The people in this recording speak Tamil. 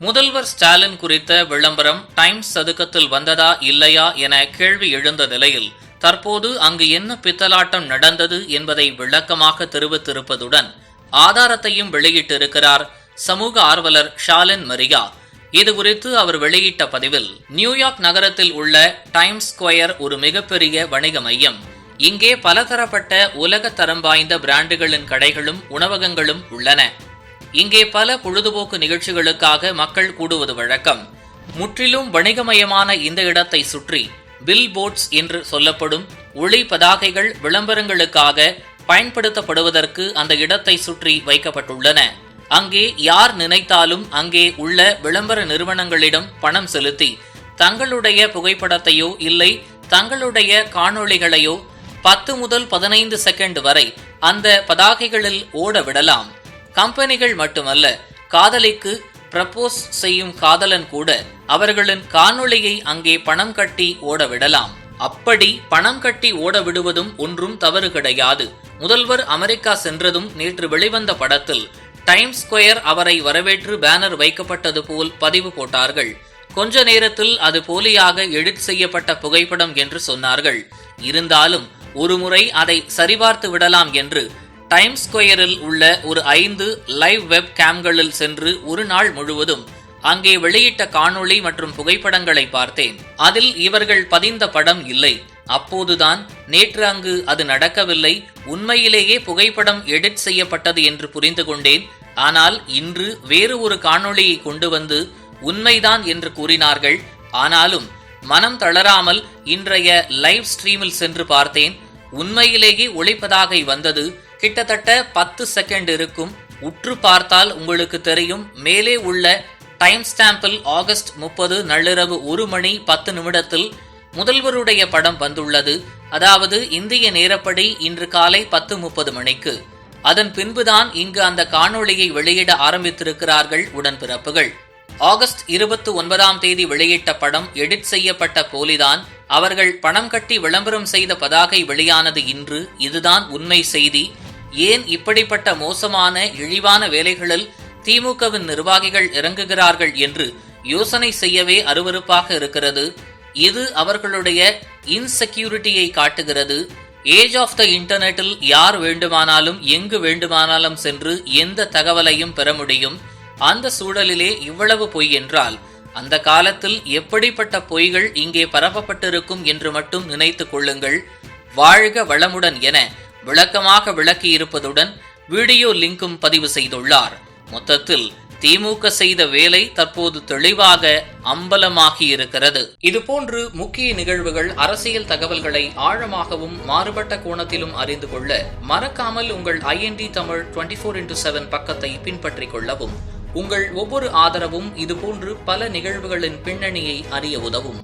முதல்வர் ஸ்டாலின் குறித்த விளம்பரம் டைம்ஸ் சதுக்கத்தில் வந்ததா இல்லையா என கேள்வி எழுந்த நிலையில் தற்போது அங்கு என்ன பித்தலாட்டம் நடந்தது என்பதை விளக்கமாக தெரிவித்திருப்பதுடன் ஆதாரத்தையும் வெளியிட்டிருக்கிறார் சமூக ஆர்வலர் ஷாலின் மரியா. இது குறித்து அவர் வெளியிட்ட பதிவில் நியூயார்க் நகரத்தில் உள்ள டைம்ஸ் ஸ்கொயர் ஒரு மிகப்பெரிய வணிக மையம். இங்கே பலதரப்பட்ட உலக தரம் வாய்ந்த பிராண்டுகளின் கடைகளும் உணவகங்களும் உள்ளன. இங்கே பல பொழுதுபோக்கு நிகழ்ச்சிகளுக்காக மக்கள் கூடுவது வழக்கம். முற்றிலும் வணிகமயமான இந்த இடத்தை சுற்றி பில் போர்ட்ஸ் என்று சொல்லப்படும் ஒளி பதாகைகள் விளம்பரங்களுக்காக பயன்படுத்தப்படுவதற்கு அந்த இடத்தை சுற்றி வைக்கப்பட்டுள்ளன. அங்கே யார் நினைத்தாலும் அங்கே உள்ள விளம்பர நிறுவனங்களிடம் பணம் செலுத்தி தங்களுடைய புகைப்படத்தையோ இல்லை தங்களுடைய காணொளிகளையோ பத்து முதல் பதினைந்து செகண்ட் வரை அந்த பதாகைகளில் ஓட விடலாம். கம்பெனிகள் மட்டுமல்ல காதலிக்கு ப்ரப்போஸ் செய்யும் காதலன் கூட அவர்களின் காணொளியை அங்கே பணம் கட்டி ஓடவிடலாம். அப்படி பணம் கட்டி ஓட விடுவதும் ஒன்றும் தவறு கிடையாது. முதல்வர் அமெரிக்கா சென்றதும் நேற்று வெளிவந்த படத்தில் டைம்ஸ் ஸ்கொயர் அவரை வரவேற்று பேனர் வைக்கப்பட்டது போல் பதிவு போட்டார்கள். கொஞ்ச நேரத்தில் அது போலியாக எடிட் செய்யப்பட்ட புகைப்படம் என்று சொன்னார்கள். இருந்தாலும் ஒருமுறை அதை சரிபார்த்து விடலாம் என்று டைம் ஸ்கொயரில் உள்ள ஒரு ஐந்து லைவ் வெப் கேம்களில் சென்று ஒரு நாள் முழுவதும் அங்கே வெளியிட்ட காணொளி மற்றும் புகைப்படங்களை பார்த்தேன். அதில் இவர்கள் பதிந்த படம் இல்லை. அப்போதுதான் நேற்று அங்கு அது நடக்கவில்லை. உண்மையிலேயே புகைப்படம் எடிட் செய்யப்பட்டது என்று புரிந்து கொண்டேன். ஆனால் இன்று வேறு ஒரு காணொளியை கொண்டு வந்து உண்மைதான் என்று கூறினார்கள். ஆனாலும் மனம் தளராமல் இன்றைய லைவ் ஸ்ட்ரீமில் சென்று பார்த்தேன். உண்மையிலேயே ஒளிப்பதாகை வந்தது. கிட்டத்தட்ட பத்து செகண்ட் இருக்கும். உற்று பார்த்தால் உங்களுக்கு தெரியும். மேலே உள்ள டைம் ஸ்டாம்பில் ஆகஸ்ட் முப்பது நள்ளிரவு ஒரு மணி பத்து நிமிடத்தில் முதல்வருடைய படம் வந்துள்ளது. அதாவது இந்திய நேரப்படி இன்று காலை பத்து முப்பது மணிக்கு. அதன் பின்புதான் இங்கு அந்த காணொளியை வெளியிட ஆரம்பித்திருக்கிறார்கள் உடன்பிறப்புகள். ஆகஸ்ட் இருபத்தி ஒன்பதாம் தேதி வெளியிட்ட படம் எடிட் செய்யப்பட்ட போலிதான். அவர்கள் பணம் கட்டி விளம்பரம் செய்த பதாகை வெளியானது இன்று. இதுதான் உண்மை செய்தி. ஏன் இப்படிப்பட்ட மோசமான இழிவான வேலைகளில் திமுகவின் நிர்வாகிகள் இறங்குகிறார்கள் என்று யோசனை செய்யவே அருவருப்பாக இருக்கிறது. இது அவர்களுடைய இன்செக்யூரிட்டியை காட்டுகிறது. ஏஜ் ஆஃப் த இன்டர்நெட்டில் யார் வேண்டுமானாலும் எங்கு வேண்டுமானாலும் சென்று எந்த தகவலையும் பெற முடியும். அந்த சூழலிலே இவ்வளவு பொய் என்றால் அந்த காலத்தில் எப்படிப்பட்ட பொய்கள் இங்கே பரப்பப்பட்டிருக்கும் என்று மட்டும் நினைத்துக் கொள்ளுங்கள். வாழ்க வளமுடன் என விளக்கமாக விளக்கியிருப்பதுடன் வீடியோ லிங்கும் பதிவு செய்துள்ளார். மொத்தத்தில் திமுக செய்த வேலை தற்போது தெளிவாக அம்பலமாகி இருக்கிறது இதுபோன்று முக்கிய நிகழ்வுகள் அரசியல் தகவல்களை ஆழமாகவும் மாறுபட்ட கோணத்திலும் அறிந்து கொள்ள மறக்காமல் உங்கள் IND Tamil twenty four into seven பக்கத்தை பின்பற்றிக் கொள்ளவும். உங்கள் ஒவ்வொரு ஆதரவும் இதுபோன்று பல நிகழ்வுகளின் பின்னணியை அறிய உதவும்.